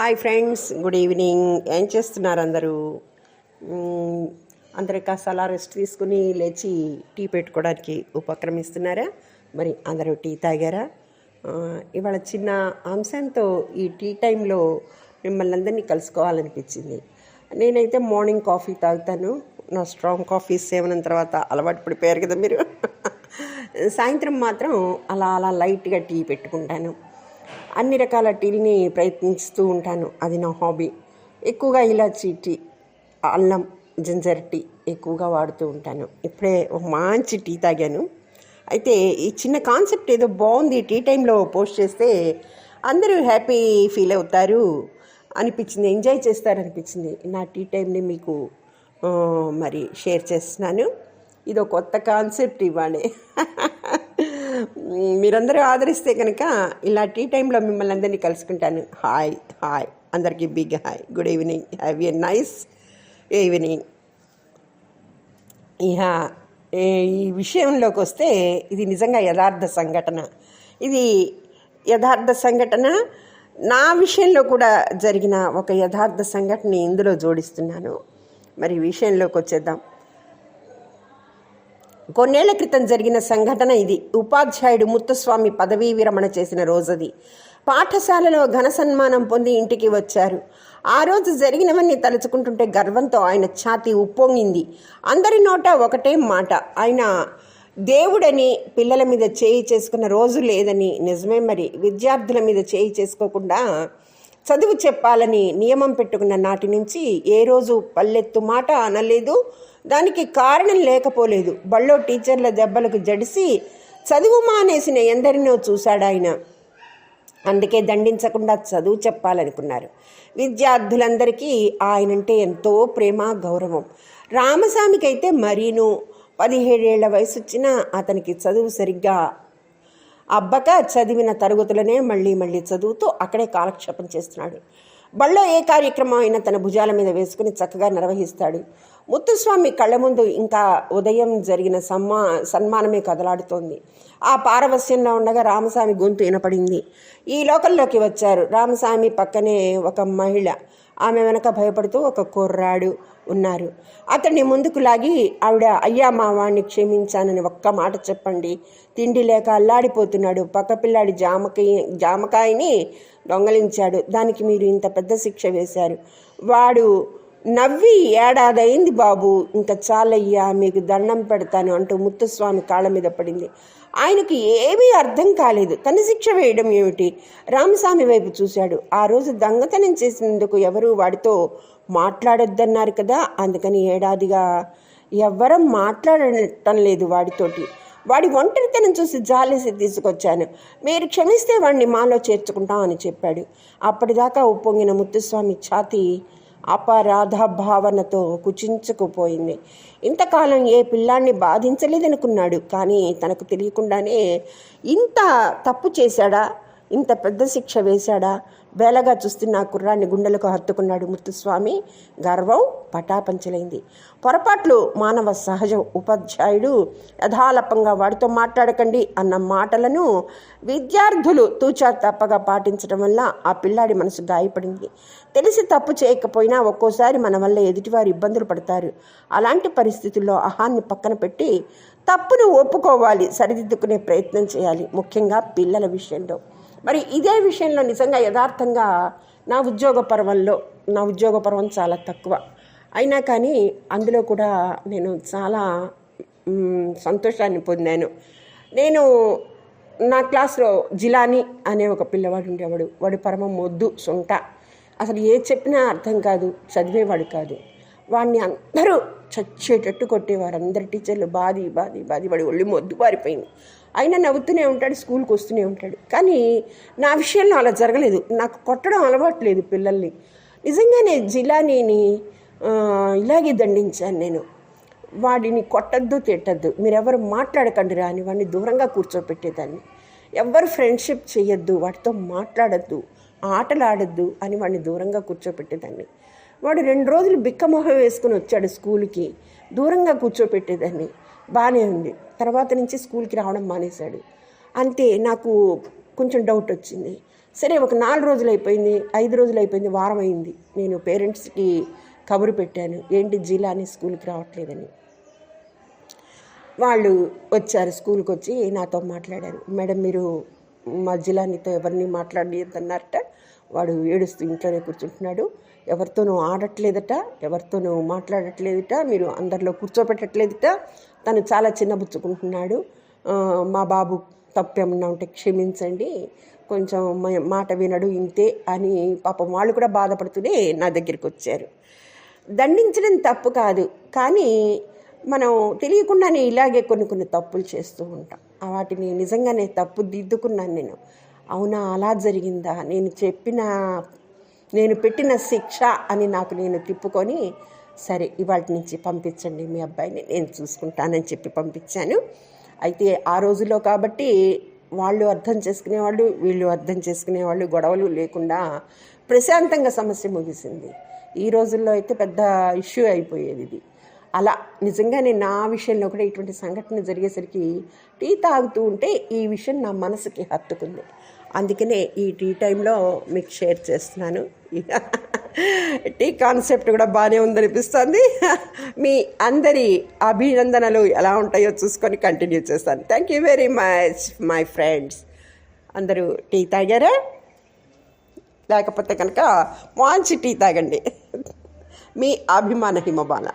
Hi friends good evening ఏం చేస్తున్నారు అందరూ? అందరు కాస్త అలా రెస్ట్ తీసుకుని లేచి టీ పెట్టుకోవడానికి ఉపక్రమిస్తున్నారా మరి అందరూ టీ తాగారా? ఇవాళ చిన్న అంశంతో ఈ టీ టైంలో మిమ్మల్ని అందరినీ కలుసుకోవాలనిపించింది. నేనైతే మార్నింగ్ కాఫీ తాగుతాను. నా స్ట్రాంగ్ కాఫీ సేవనం తర్వాత అలవాటు పడిపోయారు కదా మీరు. సాయంత్రం మాత్రం అలా అలా లైట్గా టీ పెట్టుకుంటాను. అన్ని రకాల టీని ప్రయత్నిస్తూ ఉంటాను. అది నా హాబీ. ఎక్కువగా ఇలాచీ టీ అల్లం జింజర్ టీ ఎక్కువగా వాడుతూ ఉంటాను. ఇప్పుడే ఒక మంచి టీ తాగాను. అయితే ఈ చిన్న కాన్సెప్ట్ ఏదో బాగుంది టీ టైంలో పోస్ట్ చేస్తే అందరూ హ్యాపీ ఫీల్ అవుతారు అనిపించింది ఎంజాయ్ చేస్తారు అనిపించింది నా టీ టైంని మీకు మరి షేర్ చేస్తున్నాను. ఇది ఒక కొత్త కాన్సెప్ట్ ఇవ్వాలి. మీరందరూ ఆదరిస్తే కనుక ఇలా టీ టైంలో మిమ్మల్ని అందరినీ కలుసుకుంటాను. Hi hi. అందరికీ big hi. Good evening. Have a nice evening. ఇహ ఈ విషయంలోకి వస్తే ఇది నిజంగా యథార్థ సంఘటన. ఇది యథార్థ సంఘటన. నా విషయంలో కూడా జరిగిన ఒక యథార్థ సంఘటన ఇందులో జోడిస్తున్నాను. మరి విషయంలోకి వచ్చేద్దాం. కొన్నేళ్ళ క్రితం జరిగిన సంఘటన ఇది. ఉపాధ్యాయుడు ముత్తుస్వామి పదవీ విరమణ చేసిన రోజది. పాఠశాలలో ఘన సన్మానం పొంది ఇంటికి వచ్చారు. ఆ రోజు జరిగినవన్నీ తలుచుకుంటుంటే గర్వంతో ఆయన ఛాతీ ఉప్పొంగింది. అందరి నోట ఒకటే మాట. ఆయన దేవుడని పిల్లల మీద చేయి చేసుకున్న రోజు లేదని. నిజమే మరి. విద్యార్థుల మీద చేయి చేసుకోకుండా చదువు చెప్పాలని నియమం పెట్టుకున్న నాటి నుంచి ఏ రోజు పల్లెత్తు మాట అనలేదు. దానికి కారణం లేకపోలేదు. బళ్ళో టీచర్ల దెబ్బలకు జడిసి చదువు మానేసిన ఎందరినో చూశాడాయన అందుకే దండించకుండా చదువు చెప్పాలనుకున్నారు. విద్యార్థులందరికీ ఆయనంటే ఎంతో ప్రేమ గౌరవం. రామస్వామికైతే మరీను. పదిహేడేళ్ళ వయసు వచ్చినా అతనికి చదువు సరిగ్గా అబ్బక చదివిన తరగతులనే మళ్ళీ మళ్ళీ చదువుతూ అక్కడే కాలక్షేపం చేస్తున్నాడు. బళ్ళో ఏ కార్యక్రమం అయినా తన భుజాల మీద వేసుకుని చక్కగా నిర్వహిస్తాడు. ముత్తుస్వామి కళ్ళ ముందు ఇంకా ఉదయం జరిగిన సమ్మా సన్మానమే కదలాడుతోంది. ఆ పారవస్యంలో ఉండగా రామస్వామి గొంతు వినపడింది. ఈ లోకల్లోకి వచ్చారు. రామస్వామి పక్కనే ఒక మహిళ. ఆమె వెనక భయపడుతూ ఒక కుర్రాడు ఉన్నారు. అతన్ని ముందుకు లాగి ఆవిడ అయ్యా మా వాణ్ణి క్షమించానని ఒక్క మాట చెప్పండి. తిండి లేక అల్లాడిపోతున్నాడు. పక్క పిల్లాడి జామకాయ జామకాయని దొంగలించాడు. దానికి మీరు ఇంత పెద్ద శిక్ష వేశారు. వాడు నవ్వి ఏడాదైంది బాబు. ఇంకా చాలయ్యా మీకు దండం పెడతాను అంటూ ముత్తుస్వామి కాళ్ళ మీద పడింది. ఆయనకు ఏమీ అర్థం కాలేదు. తన శిక్ష వేయడం ఏమిటి? రామస్వామి వైపు చూశాడు. ఆ రోజు దొంగతనం చేసినందుకు ఎవరు వాడితో మాట్లాడొద్దన్నారు కదా. అందుకని ఏడాదిగా ఎవ్వరం మాట్లాడటం లేదు వాడితోటి. వాడి ఒంటరితనం చూసి జాలేసి తీసుకొచ్చాను. మీరు క్షమిస్తే వాడిని మాలో చేర్చుకుంటాం అని చెప్పాడు. అప్పటిదాకా ఉప్పొంగిన ముత్తుస్వామి ఛాతి అపరాధ భావనతో కుచించుకుపోయింది. ఇంతకాలం ఏ పిల్లాన్ని బాధించలేదనుకున్నాడు. కానీ తనకు తెలియకుండానే ఇంత తప్పు చేశాడా? ఇంత పెద్ద శిక్ష వేశాడా? వేలగా చూస్తున్న ఆ కుర్రాన్ని గుండెలకు హత్తుకున్నాడు ముత్తుస్వామి. గర్వం పటాపంచలైంది. పొరపాట్లు మానవ సహజ ఉపాధ్యాయుడు యథాలపంగా వాడితో మాట్లాడకండి అన్న మాటలను విద్యార్థులు తూచా తప్పగా పాటించడం వల్ల ఆ పిల్లాడి మనసు గాయపడింది. తెలిసి తప్పు చేయకపోయినా ఒక్కోసారి మన వల్ల ఎదుటివారు ఇబ్బందులు పడతారు. అలాంటి పరిస్థితుల్లో అహాన్ని పక్కన పెట్టి తప్పును ఒప్పుకోవాలి సరిదిద్దుకునే ప్రయత్నం చేయాలి. ముఖ్యంగా పిల్లల విషయంలో. మరి ఇదే విషయంలో నిజంగా యథార్థంగా నా ఉద్యోగ పర్వంలో నా ఉద్యోగ పర్వం చాలా తక్కువ. అయినా కానీ అందులో కూడా నేను చాలా సంతోషాన్ని పొందాను. నేను నా క్లాస్లో జిలాని అనే ఒక పిల్లవాడు ఉండేవాడు. వాడు పరమ మొద్దు సొంట. అసలు ఏ చెప్పినా అర్థం కాదు చదివేవాడు కాదు. వాడిని అందరూ చచ్చేటట్టు కొట్టేవారు. అందరి టీచర్లు బాది బాది బాది వాడి ఒళ్ళు మొద్దు పారిపోయింది. అయినా నవ్వుతూనే ఉంటాడు స్కూల్కి వస్తూనే ఉంటాడు. కానీ నా విషయంలో అలా జరగలేదు. నాకు కొట్టడం అలవాటు లేదు పిల్లల్ని. నిజంగానే జిలానీని ఇలాగే దండించాను నేను. వాడిని కొట్టద్దు తిట్టద్దు. మీరెవరు మాట్లాడకండి రాని వాడిని దూరంగా కూర్చోపెట్టేదాన్ని. ఎవ్వరు ఫ్రెండ్షిప్ చేయొద్దు వాటితో మాట్లాడద్దు ఆటలాడద్దు అని వాడిని దూరంగా కూర్చోపెట్టేదాన్ని. వాడు రెండు రోజులు బిక్కమొహం వేసుకుని వచ్చాడు స్కూల్కి. దూరంగా కూర్చోపెట్టేదాన్ని. బాగానే ఉంది. తర్వాత నుంచి స్కూల్కి రావడం మానేశాడు. అంతే నాకు కొంచెం డౌట్ వచ్చింది. సరే ఒక నాలుగు రోజులు అయిపోయింది ఐదు రోజులు అయిపోయింది వారం అయింది. నేను పేరెంట్స్కి కబురు పెట్టాను. ఏంటి జిలాని స్కూల్కి రావట్లేదని. వాళ్ళు వచ్చారు స్కూల్కి వచ్చి నాతో మాట్లాడారు. మేడం మీరు మా జిలానితో ఎవరిని మాట్లాడలేదన్నారట వాడు ఏడుస్తూ ఇంట్లోనే కూర్చుంటున్నాడు. ఎవరితోనూ ఆడట్లేదట ఎవరితోనూ మాట్లాడట్లేదట మీరు అందరిలో కూర్చోపెట్టట్లేదట. తను చాలా చిన్నబుచ్చుకుంటున్నాడు మా బాబు తప్పేమన్నా ఉంటే క్షమించండి కొంచెం మాట వినడు ఇంతే అని పాపం వాళ్ళు కూడా బాధపడుతూనే నా దగ్గరికి వచ్చారు. దండించడం తప్పు కాదు కానీ మనం తెలియకుండానే ఇలాగే కొన్ని కొన్ని తప్పులు చేస్తూ ఉంటాం. వాటిని నిజంగానే తప్పు దిద్దుకున్నాను నేను. అవునా అలా జరిగిందా? నేను చెప్పిన నేను పెట్టిన శిక్ష అని నాకు నేను తిప్పుకొని సరే ఇవాళ నుంచి పంపించండి మీ అబ్బాయిని నేను చూసుకుంటానని చెప్పి పంపించాను. అయితే ఆ రోజుల్లో కాబట్టి వాళ్ళు అర్థం చేసుకునేవాళ్ళు వీళ్ళు అర్థం చేసుకునేవాళ్ళు గొడవలు లేకుండా ప్రశాంతంగా సమస్య ముగిసింది. ఈ రోజుల్లో అయితే పెద్ద ఇష్యూ అయిపోయేది ఇది. అలా నిజంగానే నా విషయంలో కూడా ఇటువంటి సంఘటన జరిగేసరికి టీ తాగుతూ ఉంటే ఈ విషయం నా మనసుకి హత్తుకుంది. అందుకనే ఈ టీ టైంలో మీకు షేర్ చేస్తున్నాను. టీ కాన్సెప్ట్ కూడా బాగానే ఉందనిపిస్తుంది. మీ అందరి అభినందనలు ఎలా ఉంటాయో చూసుకొని కంటిన్యూ చేస్తాను. Thank you very much my friends అందరూ టీ తాగారా? లేకపోతే కనుక మంచి టీ తాగండి. మీ అభిమాన హిమబాల.